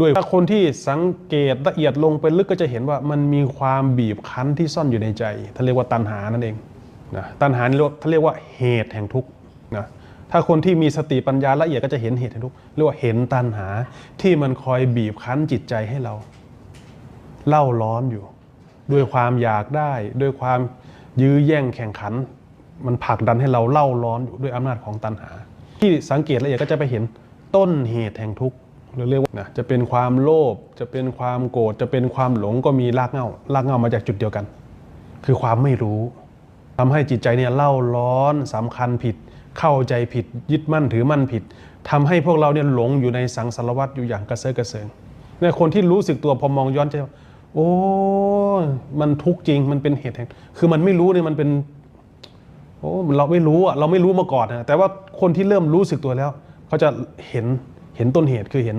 ด้วยถ้าคนที่สังเกตละเอียดลงไปลึกก็จะเห็นว่ามันมีความบีบคั้นที่ซ่อนอยู่ในใจท่านเรียกว่าตัณหานั่นเองนะตัณหาเรียกท่านเรียกว่าเหตุแห่งทุกข์นะถ้าคนที่มีสติปัญญาละเอียดก็จะเห็นเหตุแห่งทุกข์เรียกว่าเห็นตัณหาที่มันคอยบีบคั้นจิตใจให้เราเล่าร้อนอยู่ ด้วยความอยากได้ ด้วยความยื้อแย่งแข่งขัน มันผลักดันให้เราเล่าร้อนอยู่ด้วยอำนาจของตัณหา ที่สังเกตละเอียดก็จะไปเห็นต้นเหตุแห่งทุกข์ หรือเรียกว่านะจะเป็นความโลภจะเป็นความโกรธจะเป็นความหลงก็มีรากเหง้ารากเหง้ามาจากจุดเดียวกัน คือความไม่รู้ทำให้จิตใจเนี่ยเล่าร้อนสำคัญผิด เข้าใจผิด ยึดมั่นถือมั่นผิดทำให้พวกเราเนี่ยหลงอยู่ในสังสารวัฏอยู่อย่างกระเซาะกระเซิงในคนที่รู้สึกตัวพอมองย้อนจะโอ้มันทุกข์จริงมันเป็นเหตุแห่งคือมันไม่รู้เนี่ยมันเป็นโอ้เราไม่รู้อะเราไม่รู้มาก่อนนะแต่ว่าคนที่เริ่มรู้สึกตัวแล้ว เขาจะเห็น เห็นต้นเหตุคือเห็น